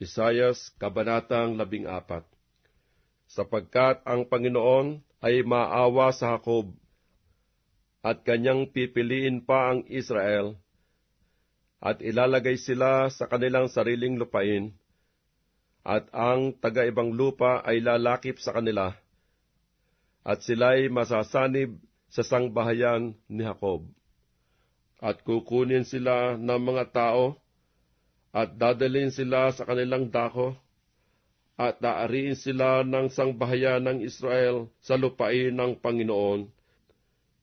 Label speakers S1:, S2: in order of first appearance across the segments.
S1: Isayas, Kabanatang 14 Sapagkat ang Panginoon ay maawa sa Jacob, at kanyang pipiliin pa ang Israel, at ilalagay sila sa kanilang sariling lupain, at ang taga-ibang lupa ay lalakip sa kanila, at sila'y masasanib sa sangbahayan ni Jacob. At kukunin sila ng mga tao, at dadalhin sila sa kanilang dako, at daariin sila ng sangbahayan ng Israel sa lupain ng Panginoon,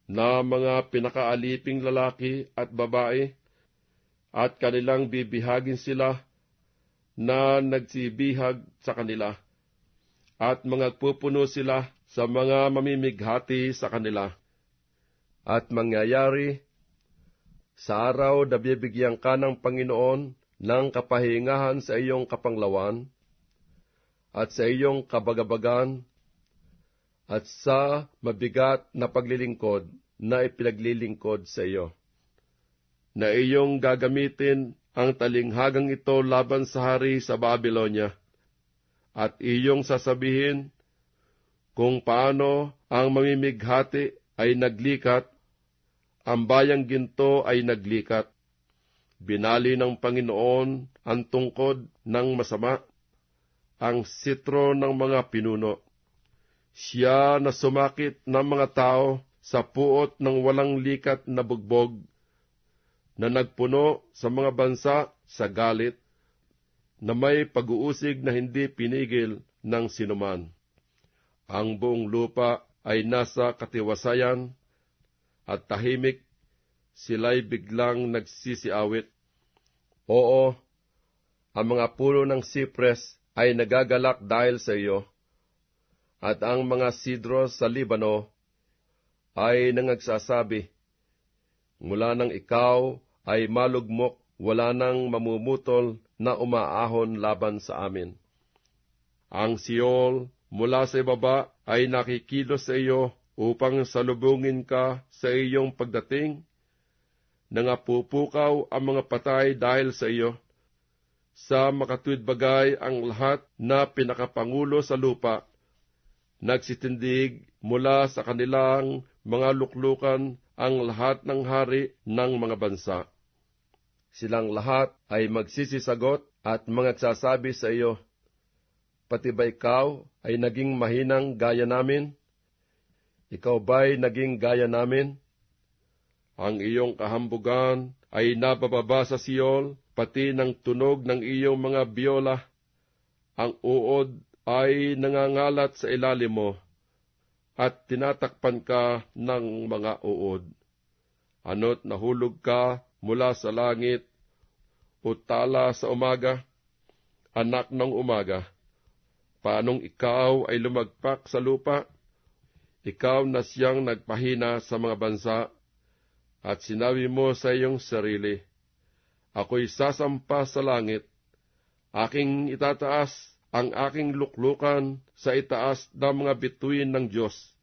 S1: na mga pinakaaliping lalaki at babae, at kanilang bibihagin sila na nagsibihag sa kanila, at mga pupuno sila sa mga mamimighati sa kanila. At mangyayari, sa araw na bibigyan ka ng Panginoon ng kapahingahan sa iyong kapanglawan, at sa iyong kabagabagan, at sa mabigat na paglilingkod na ipinaglilingkod sa iyo, na iyong gagamitin ang talinghagang ito laban sa hari sa Babylonia, at iyong sasabihin kung paano ang mamimighati ay naglikat, ang bayang ginto ay naglikat. Binali ng Panginoon ang tungkod ng masama, ang sitro ng mga pinuno. Siya na sumakit ng mga tao sa puot ng walang likat na bugbog, na nagpuno sa mga bansa sa galit, na may pag-uusig na hindi pinigil ng sinuman. Ang buong lupa ay nasa katiwasayan at tahimik, sila'y biglang nagsisiawit. Oo, ang mga puno ng sipres ay nagagalak dahil sa iyo, at ang mga sidro sa Libano ay nangagsasabi, Mula nang ikaw ay malugmok, wala nang mamumutol na umaahon laban sa amin. Ang Siol mula sa ibaba ay nakikilos sa iyo upang salubungin ka sa iyong pagdating. Nangapupukaw ang mga patay dahil sa iyo. Sa makatuwid bagay ang lahat na pinakapangulo sa lupa. Nagsitindig mula sa kanilang mga luklukan ang lahat ng hari ng mga bansa. Silang lahat ay magsisisagot at magsasabi sa iyo, Pati ba ikaw ay naging mahinang gaya namin? Ikaw ba'y naging gaya namin? Ang iyong kahambugan ay nabababa sa siyol, pati ng tunog ng iyong mga biola. Ang uod ay nangangalat sa ilalim mo, at tinatakpan ka ng mga uod. Ano't nahulog ka mula sa langit, o tala sa umaga, anak ng umaga paanong ikaw ay lumagpak sa lupa, ikaw na siyang nagpahina sa mga bansa, at sinabi mo sa iyong sarili, Ako'y sasampa sa langit, aking itataas ang aking luklukan sa itaas ng mga bituin ng Diyos,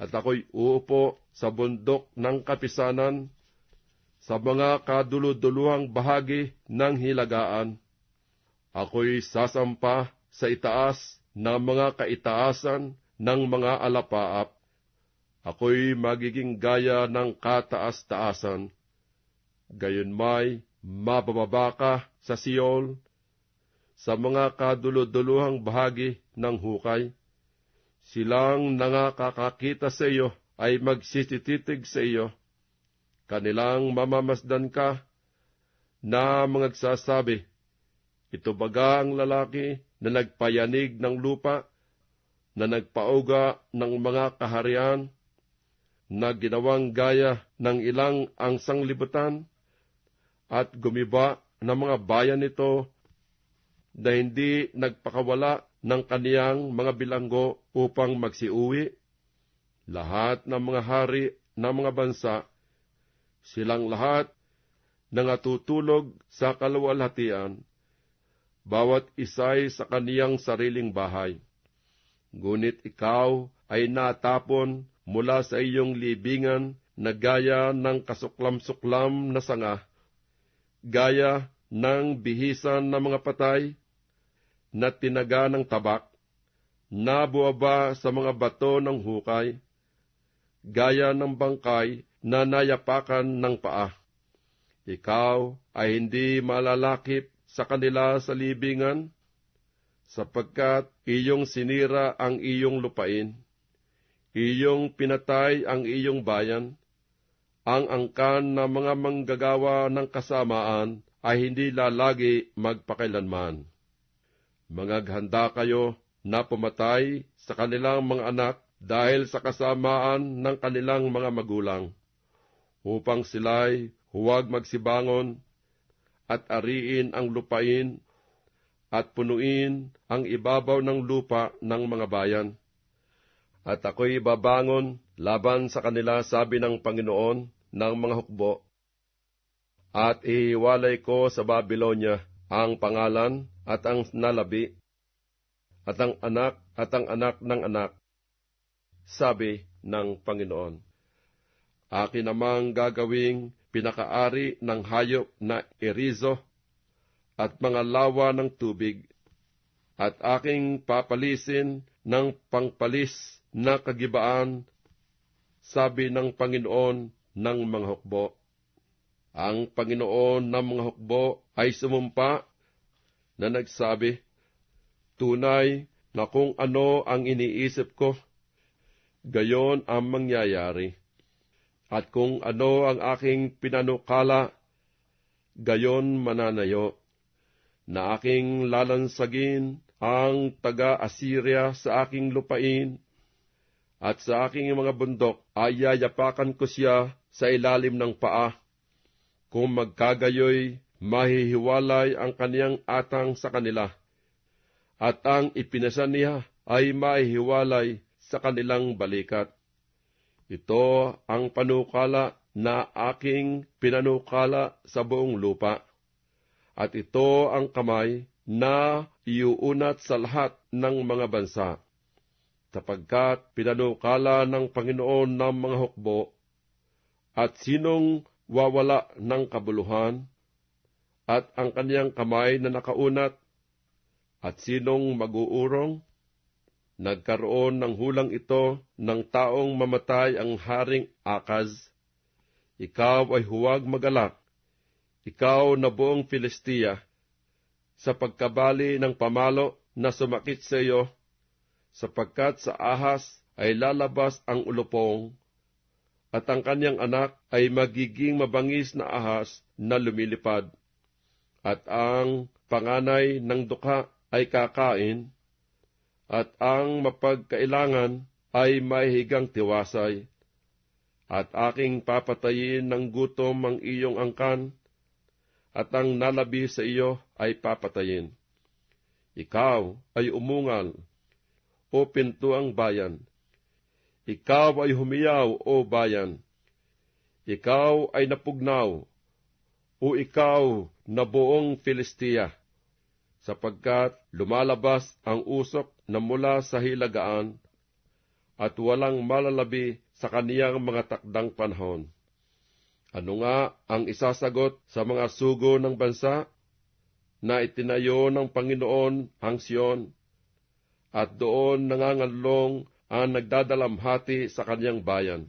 S1: at ako'y uupo sa bundok ng kapisanan, sa mga kaduluduluhang bahagi ng hilagaan. Ako'y sasampa sa itaas ng mga kaitaasan ng mga alapaap. Ako'y magiging gaya ng kataas-taasan. Gayon may mabababa ka sa Siol, sa mga kaduluduluhang bahagi ng hukay. Silang nangakakakita sa iyo ay magsisititig sa iyo. Kanilang mamamasdan ka na magsasabi, Ito baga ang lalaki na nagpayanig ng lupa, na nagpauga ng mga kaharian, na ginawang gaya ng ilang ang sanglibutan, at gumiba ng mga bayan nito na hindi nagpakawala ng kaniyang mga bilanggo upang magsiuwi. Lahat ng mga hari ng mga bansa, silang lahat nangatutulog sa kaluwalhatian bawat isa'y sa kaniyang sariling bahay. Ngunit ikaw ay natapon mula sa iyong libingan na gaya ng kasuklam-suklam na sanga, gaya ng bihisan ng mga patay na tinaga ng tabak, na buwaba sa mga bato ng hukay, gaya ng bangkay na nayapakan ng paa. Ikaw ay hindi malalakip sa kanila sa libingan, sapagkat iyong sinira ang iyong lupain, iyong pinatay ang iyong bayan, ang angkan na mga manggagawa ng kasamaan ay hindi lalagi magpakailanman. Mangaghanda kayo na pumatay sa kanilang mga anak dahil sa kasamaan ng kanilang mga magulang, upang sila'y huwag magsibangon at ariin ang lupain at punuin ang ibabaw ng lupa ng mga bayan. At ako'y babangon laban sa kanila, sabi ng Panginoon, ng mga hukbo, at ihiwalay ko sa Babylonia ang pangalan at ang nalabi, at ang anak at ang anak ng anak, sabi ng Panginoon. Akin namang gagawing pinakaari ng hayop na erizo at mga lawa ng tubig, at aking papalisin ng pangpalis na kagibaan, sabi ng Panginoon ng mga hukbo. Ang Panginoon ng mga hukbo ay sumumpa na nagsabi, Tunay na kung ano ang iniisip ko, gayon ang mangyayari. At kung ano ang aking pinanukala, gayon mananayo, na aking lalansagin ang taga-Assyria sa aking lupain, at sa aking mga bundok ay yayapakan ko siya sa ilalim ng paa. Kung magkagayoy, mahihiwalay ang kaniyang atang sa kanila, at ang ipinasa niya ay mahihiwalay sa kanilang balikat. Ito ang panukala na aking pinanukala sa buong lupa. At ito ang kamay na iuunat sa lahat ng mga bansa. Sapagkat pinanukala ng Panginoon ng mga hukbo, at sinong wawala ng kabuluhan, at ang kaniyang kamay na nakaunat, at sinong mag-uurong, nagkaroon ng hulang ito ng taong mamatay ang haring Akaz. Ikaw ay huwag magalak, ikaw na buong Filistia, sa pagkabali ng pamalo na sumakit sa iyo, sapagkat sa ahas ay lalabas ang ulupong, at ang kanyang anak ay magiging mabangis na ahas na lumilipad, at ang panganay ng dukha ay kakain, at ang mapagkailangan ay mahihigang tiwasay, at aking papatayin ng gutom ang iyong angkan, at ang nalabi sa iyo ay papatayin. Ikaw ay umungal, o pintuang bayan, ikaw ay humiyaw, o bayan. Ikaw ay napugnaw, o ikaw na buong Filistia, sapagkat lumalabas ang usok na mula sa hilagaan at walang malalabi sa kaniyang mga takdang panahon. Ano nga ang isasagot sa mga sugo ng bansa na itinayo ng Panginoon ang Siyon at doon nanganganlong ang nagdadalamhati sa kanyang bayan.